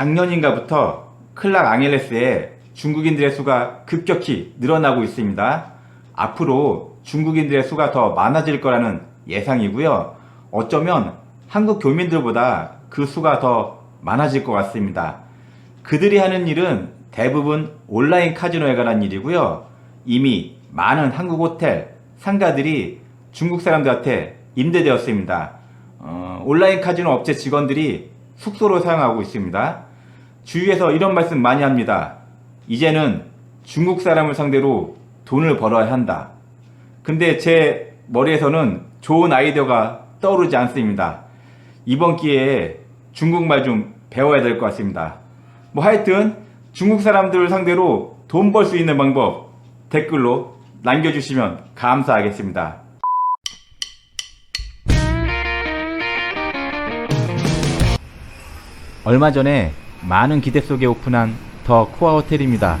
작년인가부터 클락 앙헬레스에 중국인들의 수가 급격히 늘어나고 있습니다. 앞으로 중국인들의 수가 더 많아질 거라는 예상이고요. 어쩌면 한국 교민들보다 그 수가 더 많아질 것 같습니다. 그들이 하는 일은 대부분 온라인 카지노에 관한 일이고요. 이미 많은 한국 호텔, 상가들이 중국 사람들한테 임대되었습니다. 어, 온라인 카지노 업체 직원들이 숙소로 사용하고 있습니다. 주위에서 이런 말씀 많이 합니다. 이제는 중국 사람을 상대로 돈을 벌어야 한다. 근데 제 머리에서는 좋은 아이디어가 떠오르지 않습니다. 이번 기회에 중국말 좀 배워야 될 것 같습니다. 뭐 하여튼 중국 사람들을 상대로 돈 벌 수 있는 방법 댓글로 남겨주시면 감사하겠습니다. 얼마 전에 많은 기대 속에 오픈한 더 코아 호텔입니다.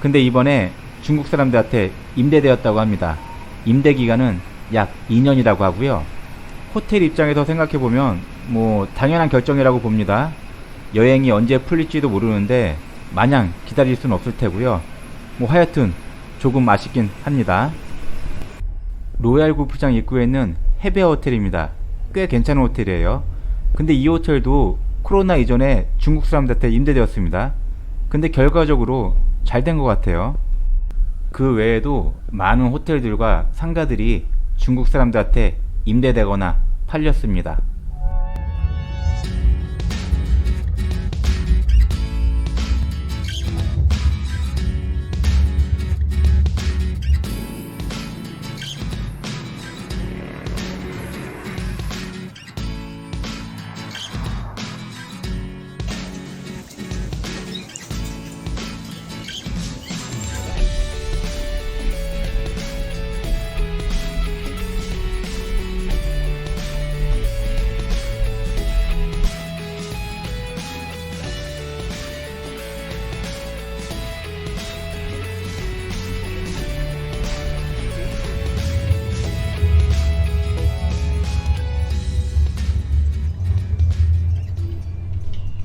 근데 이번에 중국 사람들한테 임대되었다고 합니다. 임대 기간은 약 2년이라고 하고요. 호텔 입장에서 생각해 보면 뭐 당연한 결정이라고 봅니다. 여행이 언제 풀릴지도 모르는데 마냥 기다릴 수는 없을 테고요. 뭐 하여튼 조금 아쉽긴 합니다. 로얄 골프장 입구에 있는 해베어 호텔입니다. 꽤 괜찮은 호텔이에요. 근데 이 호텔도 코로나 이전에 중국 사람들한테 임대되었습니다. 근데 결과적으로 잘 된 것 같아요. 그 외에도 많은 호텔들과 상가들이 중국 사람들한테 임대되거나 팔렸습니다.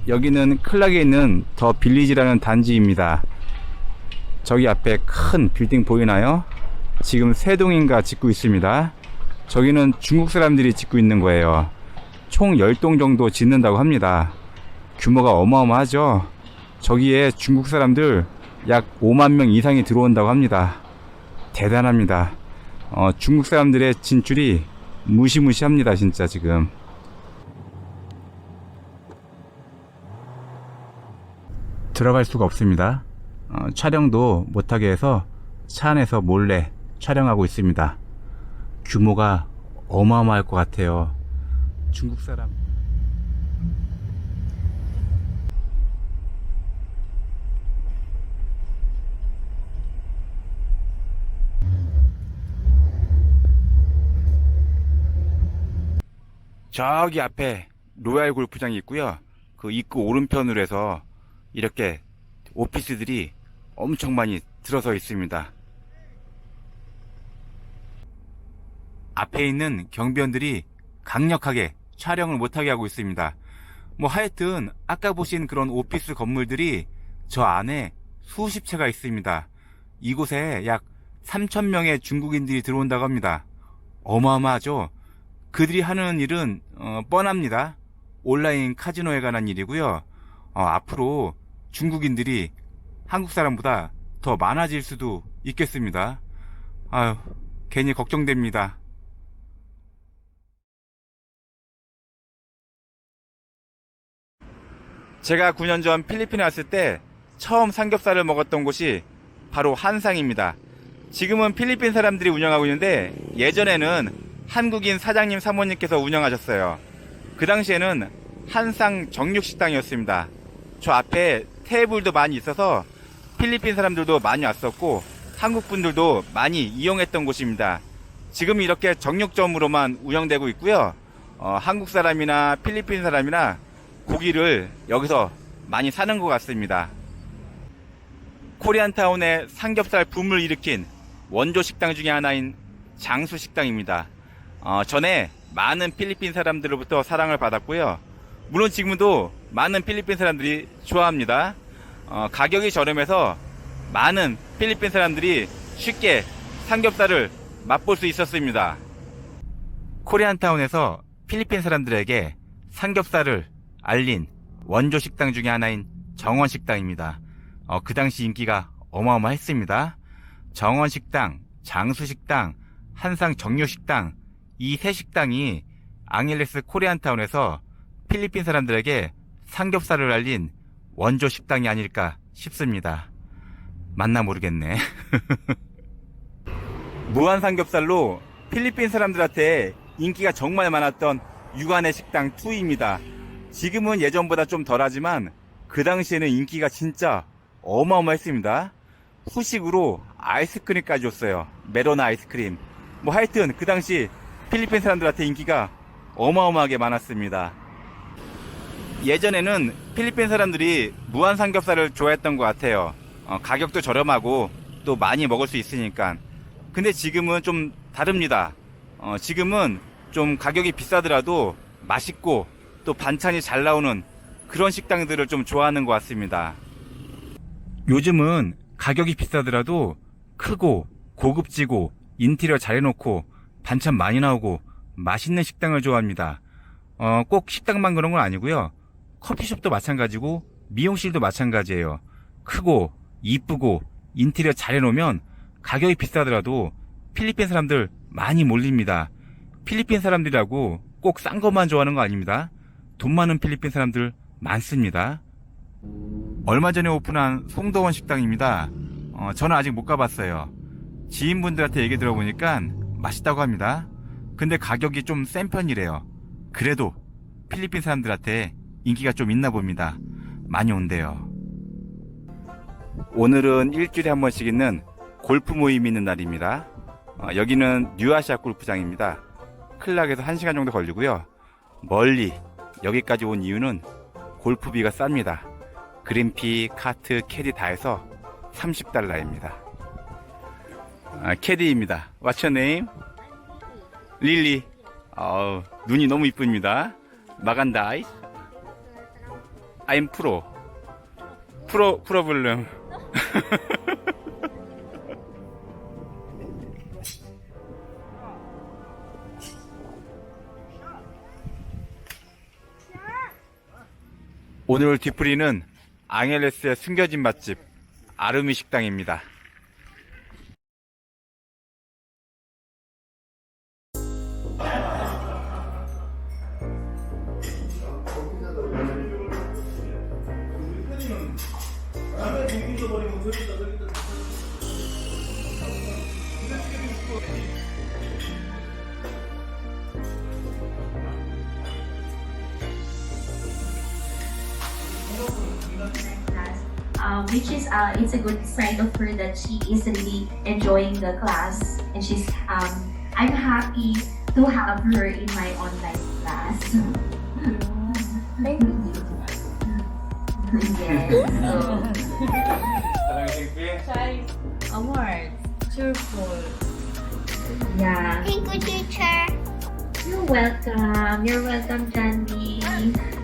여기는 클락에 있는 더 빌리지라는 단지입니다. 저기 앞에 큰 빌딩 보이나요? 지금 세 동인가 짓고 있습니다. 저기는 중국 사람들이 짓고 있는 거예요. 총 10동 정도 짓는다고 합니다. 규모가 어마어마하죠? 저기에 중국 사람들 약 5만 명 이상이 들어온다고 합니다. 대단합니다. 어, 중국 사람들의 진출이 무시무시합니다, 진짜 지금. 들어갈 수가 없습니다. 어, 촬영도 못하게 해서 차 안에서 몰래 촬영하고 있습니다. 규모가 어마어마할 것 같아요. 중국 사람. 저기 앞에 로얄 골프장이 있고요. 그 입구 오른편으로 해서 이렇게 오피스들이 엄청 많이 들어서 있습니다. 앞에 있는 경비원들이 강력하게 촬영을 못하게 하고 있습니다. 뭐 하여튼 아까 보신 그런 오피스 건물들이 저 안에 수십 채가 있습니다. 이곳에 약 3천 명의 중국인들이 들어온다고 합니다. 어마어마하죠? 그들이 하는 일은 어, 뻔합니다. 온라인 카지노에 관한 일이고요. 어, 앞으로 중국인들이 한국 사람보다 더 많아질 수도 있겠습니다. 아유, 괜히 걱정됩니다. 제가 9년 전 필리핀에 왔을 때 처음 삼겹살을 먹었던 곳이 바로 한상입니다. 지금은 필리핀 사람들이 운영하고 있는데 예전에는 한국인 사장님 사모님께서 운영하셨어요. 그 당시에는 한상 정육식당이었습니다. 저 앞에 테이블도 많이 있어서 필리핀 사람들도 많이 왔었고 한국 분들도 많이 이용했던 곳입니다. 지금 이렇게 정육점으로만 운영되고 있고요. 어, 한국 사람이나 필리핀 사람이나 고기를 여기서 많이 사는 것 같습니다. 코리안타운의 삼겹살 붐을 일으킨 원조 식당 중에 하나인 장수 식당입니다. 어, 전에 많은 필리핀 사람들로부터 사랑을 받았고요. 물론 지금도 많은 필리핀 사람들이 좋아합니다. 어, 가격이 저렴해서 많은 필리핀 사람들이 쉽게 삼겹살을 맛볼 수 있었습니다. 코리안타운에서 필리핀 사람들에게 삼겹살을 알린 원조 식당 중에 하나인 정원 식당입니다. 어, 그 당시 인기가 어마어마했습니다. 정원 식당, 장수 식당, 한상 정료 식당 이 세 식당이 앙헬레스 코리안타운에서 필리핀 사람들에게 삼겹살을 알린 원조 식당이 아닐까 싶습니다. 맞나 모르겠네. 무한 삼겹살로 필리핀 사람들한테 인기가 정말 많았던 육안의 식당 2입니다. 지금은 예전보다 좀 덜하지만 그 당시에는 인기가 진짜 어마어마했습니다. 후식으로 아이스크림까지 줬어요. 메로나 아이스크림. 뭐 하여튼 그 당시 필리핀 사람들한테 인기가 어마어마하게 많았습니다. 예전에는 필리핀 사람들이 무한 삼겹살을 좋아했던 것 같아요. 어, 가격도 저렴하고 또 많이 먹을 수 있으니까. 근데 지금은 좀 다릅니다. 어, 지금은 좀 가격이 비싸더라도 맛있고 또 반찬이 잘 나오는 그런 식당들을 좀 좋아하는 것 같습니다. 요즘은 가격이 비싸더라도 크고 고급지고 인테리어 잘 해놓고 반찬 많이 나오고 맛있는 식당을 좋아합니다. 어, 꼭 식당만 그런 건 아니고요. 커피숍도 마찬가지고 미용실도 마찬가지예요. 크고 이쁘고 인테리어 잘 해놓으면 가격이 비싸더라도 필리핀 사람들 많이 몰립니다. 필리핀 사람들이라고 꼭 싼 것만 좋아하는 거 아닙니다. 돈 많은 필리핀 사람들 많습니다. 얼마 전에 오픈한 송도원 식당입니다. 어, 저는 아직 못 가봤어요. 지인분들한테 얘기 들어보니까 맛있다고 합니다. 근데 가격이 좀 센 편이래요. 그래도 필리핀 사람들한테 인기가 좀 있나 봅니다. 많이 온대요. 오늘은 일주일에 한 번씩 있는 골프 모임이 있는 날입니다. 어, 여기는 뉴아시아 골프장입니다. 클락에서 1시간 정도 걸리고요. 멀리 여기까지 온 이유는 골프비가 쌉니다. 그린피, 카트, 캐디 다 해서 30달러입니다. 아, 캐디입니다. What's your name? 릴리. 어우, 눈이 너무 이쁩니다. 마간다이. I'm 프로. 프로, 프로블럼. 오늘 뒤풀이는 앙헬레스의 숨겨진 맛집 아르미 식당입니다. Um, which is uh, it's a good sign of her that she is really enjoying the class and she's um, I'm happy to have her in my online class. Thank you. Cheerful. yeah. Thank you, teacher. You're welcome. You're welcome, Jandy.